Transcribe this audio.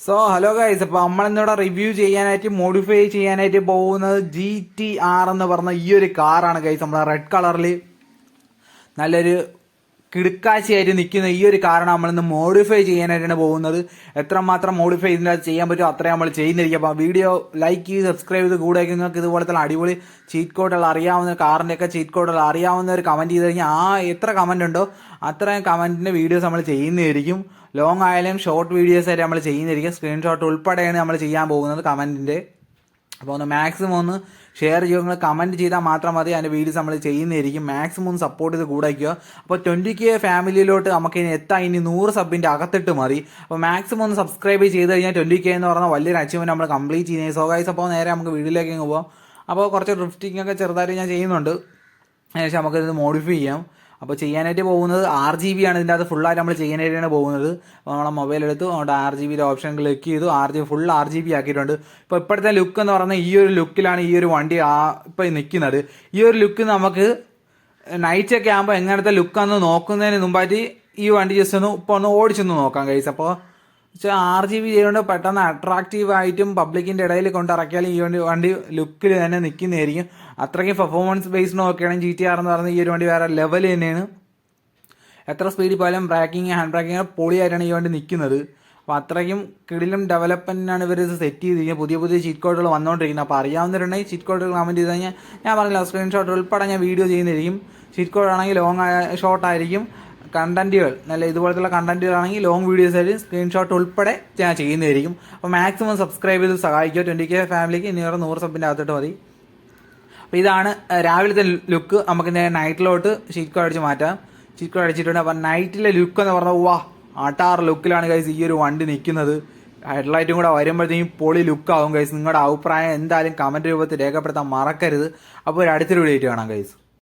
So hello guys അപ്പോൾ നമ്മളിന്നിവിടെ review ചെയ്യാനായിട്ട് modify ചെയ്യാനായിട്ട് പോകുന്നത് ജി ടി ആർ എന്ന് പറഞ്ഞ ഈ ഒരു കാറാണ് ഗൈസ് നമ്മുടെ റെഡ് കളറിൽ നല്ലൊരു കിടുക്കാശയായിട്ട് നിൽക്കുന്ന ഈ ഒരു കാരണം നമ്മളിന്ന് മോഡിഫൈ ചെയ്യാനായിട്ടാണ് പോകുന്നത്. എത്രമാത്രം മോഡിഫൈ ഇതിനകത്ത് ചെയ്യാൻ പറ്റുമോ അത്രയും നമ്മൾ ചെയ്യുന്നിരിക്കും. അപ്പോൾ വീഡിയോ ലൈക്ക് ചെയ്ത് സബ്സ്ക്രൈബ് ചെയ്ത് കൂടെ നിങ്ങൾക്ക് ഇതുപോലത്തെ അടിപൊളി ചീറ്റ് കോഡുകൾ അറിയാവുന്ന കാറിന്റെയൊക്കെ ചീറ്റ് കോഡുകൾ അറിയാവുന്ന ഒരു കമന്റ് ചെയ്ത് കഴിഞ്ഞാൽ ആ എത്ര കമന്റ് ഉണ്ടോ അത്രയും കമന്റിന്റെ വീഡിയോസ് നമ്മൾ ചെയ്യുന്നതായിരിക്കും. ലോങ് ആയാലും ഷോർട്ട് വീഡിയോസ് ആയിട്ട് നമ്മൾ ചെയ്യുന്നതായിരിക്കും. സ്ക്രീൻഷോട്ട് ഉൾപ്പെടെയാണ് നമ്മൾ ചെയ്യാൻ പോകുന്നത് കമന്റിന്റെ അപ്പോൾ ഒന്ന് മാക്സിമം ഒന്ന് ഷെയർ ചെയ്യുക. നിങ്ങൾ കമന്റ് ചെയ്താൽ മാത്രം മതി. അതിന്റെ വീഡിയോസ് നമ്മൾ ചെയ്യുന്നതായിരിക്കും. മാക്സിമം ഒന്ന് സപ്പോർട്ട് ചെയ്ത് കൂടെ വയ്ക്കുക. അപ്പോൾ ട്വന്റി കെ ഫാമിലിയിലോട്ട് നമുക്ക് ഇനി എത്താൻ ഇനി നൂറ് സബിന്റെ അകത്തിട്ട് മതി. അപ്പോൾ മാക്സിമം ഒന്ന് സബ്സ്ക്രൈബ് ചെയ്ത് കഴിഞ്ഞാൽ ട്വന്റി കെ എന്ന് പറഞ്ഞാൽ വലിയൊരു അച്ചീവ്മെന്റ് നമ്മൾ കംപ്ലീറ്റ് ചെയ്യുന്നത് സോ ഗൈസ് അപ്പോൾ നേരെ നമുക്ക് വീഡിയോയിലേക്ക് പോകാം അപ്പോൾ കുറച്ച് ഡ്രിഫ്റ്റിംഗ് ഒക്കെ ചെറുതായിട്ട് ഞാൻ ചെയ്യുന്നുണ്ട്. അതിനുശേഷം നമുക്കിത് മോഡിഫൈ ചെയ്യാം. അപ്പോൾ ചെയ്യാനായിട്ട് പോകുന്നത് ആർ ജി ബി ആണ് ഇതിന്റെ അത് ഫുള്ളായിട്ട് നമ്മൾ ചെയ്യാനായിട്ടാണ് പോകുന്നത്. അപ്പോൾ നമ്മളെ മൊബൈൽ എടുത്ത്. അതുകൊണ്ട് ആർ ജി ബിയുടെ ഓപ്ഷൻ ക്ലിക്ക് ചെയ്തു. R G full R G B ആക്കിയിട്ടുണ്ട്. ഇപ്പോൾ ഇപ്പോഴത്തെ ലുക്ക് എന്ന് പറഞ്ഞാൽ ഈ ഒരു ലുക്കിലാണ് ഈ ഒരു വണ്ടി ആ ഇപ്പോൾ നിൽക്കുന്നത് ഈ ഒരു ലുക്ക് നമുക്ക് നൈറ്റ് ഒക്കെ ആകുമ്പോൾ എങ്ങനത്തെ ലുക്കാന്ന് നോക്കുന്നതിന് മുമ്പായിട്ട് ഈ വണ്ടി ജസ്റ്റ് ഒന്ന് ഇപ്പോൾ ഒന്ന് ഓടിച്ചൊന്ന് നോക്കാം കഴിച്ചപ്പോൾ വെച്ചാൽ ആർ ജി ബി ചെയ്തുകൊണ്ട് പെട്ടെന്ന് അട്രാക്റ്റീവ് ആയിട്ടും പബ്ലിക്കിന്റെ ഇടയിൽ കൊണ്ടിറക്കിയാൽ ഈ വണ്ടി വണ്ടി ലുക്കിൽ തന്നെ നിൽക്കുന്നതായിരിക്കും അത്രയ്ക്കും പെർഫോമൻസ് ബേസ് നോക്കുകയാണെങ്കിൽ ജി ടി ആർ എന്ന് പറയുന്നത് ഈ ഒരു വണ്ടി വേറെ ലെവൽ തന്നെയാണ്. എത്ര സ്പീഡിൽ പോയാലും ബ്രാക്കിങ് ഹാൻഡ് ബ്രാക്കിങ് പൊളിയായിട്ടാണ് ഈ വണ്ടി നിൽക്കുന്നത് അപ്പോൾ അത്രയ്ക്കും കിടിലും ഡെവലപ്മെന്റിനാണ് ഇവർ ഇത് സെറ്റ് ചെയ്തിരിക്കുന്നത്. പുതിയ പുതിയ ചീറ്റ് കോഡുകൾ വന്നുകൊണ്ടിരിക്കുന്നത് അപ്പോൾ അറിയാവുന്നവരുണ്ടെങ്കിൽ ചീറ്റ് കോഡുകൾ കമന്റ് ചെയ്ത് കഴിഞ്ഞാൽ ഞാൻ പറഞ്ഞില്ല സ്ക്രീൻഷോട്ട് ഉൾപ്പെടെ ഞാൻ വീഡിയോ ചെയ്യുന്നതായിരിക്കും. ചീറ്റ് കോഡ് ആണെങ്കിൽ ലോങ് ഷോർട്ട് ആയിരിക്കും. കണ്ടന്റുകൾ നല്ല ഇതുപോലത്തുള്ള കണ്ടന്റുകളാണെങ്കിൽ ലോങ് വീഡിയോസ് ആയിട്ട് സ്ക്രീൻഷോട്ട് ഉൾപ്പെടെ ഞാൻ ചെയ്യുന്നതായിരിക്കും. അപ്പോൾ മാക്സിമം സബ്സ്ക്രൈബ് ചെയ്ത് സഹായിക്കുക. ട്വന്റി കെ ഫാമിലിക്ക് ഇനി വേറെ നൂറ് സബിന്റെ അകത്തോട്ട് മതി. അപ്പോൾ ഇതാണ് രാവിലത്തെ ലുക്ക് നമുക്ക് നൈറ്റിലോട്ട് ഷീറ്റ് അടിച്ച് മാറ്റാം. ഷീറ്റ് അടിച്ചിട്ടുണ്ട്. അപ്പോൾ നൈറ്റിലെ ലുക്ക് എന്ന് പറഞ്ഞാൽ വാ ആട്ടാറ് ലുക്കിലാണ് കൈസ് ഈ ഒരു വണ്ടി നിൽക്കുന്നത്. ഹെഡ്ലൈറ്റും കൂടെ വരുമ്പോഴത്തേക്കും പൊളി ലുക്ക് ലുക്കാവും കൈസ് നിങ്ങളുടെ അഭിപ്രായം എന്തായാലും കമന്റ് രൂപത്തിൽ രേഖപ്പെടുത്താൻ മറക്കരുത്. അപ്പോൾ ഒരു അടുത്തൊരു വീഡിയോ കാണാം ഗൈസ്